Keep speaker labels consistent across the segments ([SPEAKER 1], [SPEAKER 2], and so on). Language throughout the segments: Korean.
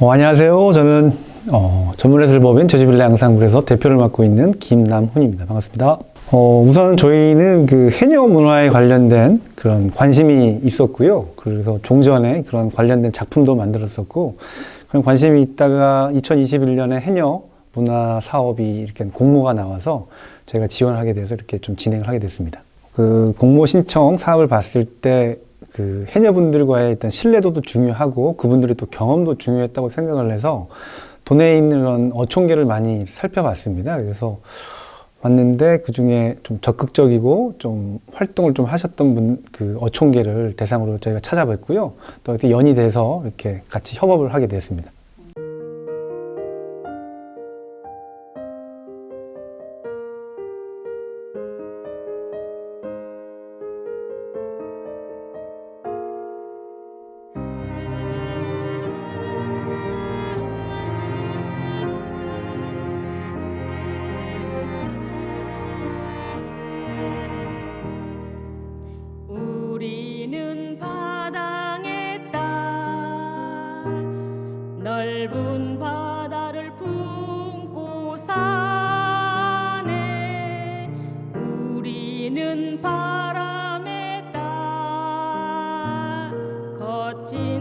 [SPEAKER 1] 어, 안녕하세요. 저는 어, 전문예술법인 제주빌라 양상굴에서 대표를 맡고 있는 김남훈입니다. 반갑습니다. 어, 우선 저희는 그 해녀 문화에 관련된 그런 관심이 있었고요. 그래서 종전에 그런 관련된 작품도 만들었었고, 그런 관심이 있다가 2021년에 해녀 문화 사업이 이렇게 공모가 나와서 저희가 지원하게 돼서 이렇게 좀 진행을 하게 됐습니다. 그 공모 신청 사업을 봤을 때 그 해녀분들과의 일단 신뢰도도 중요하고 그분들의 또 경험도 중요했다고 생각을 해서 도내에 있는 그런 어촌계를 많이 살펴봤습니다. 그래서 왔는데 그 중에 좀 적극적이고 좀 활동을 좀 하셨던 분, 그 어촌계를 대상으로 저희가 찾아뵀고요. 또 이렇게 연이 돼서 이렇게 같이 협업을 하게 됐습니다.
[SPEAKER 2] 우리는 바람의 딸 거친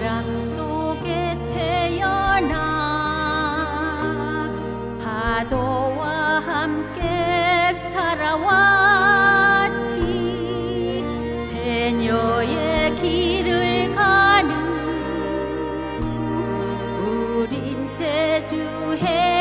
[SPEAKER 2] 바람 속에 태어나 파도와 함께 살아왔지. 해녀의 길을 가는 우린 제주 해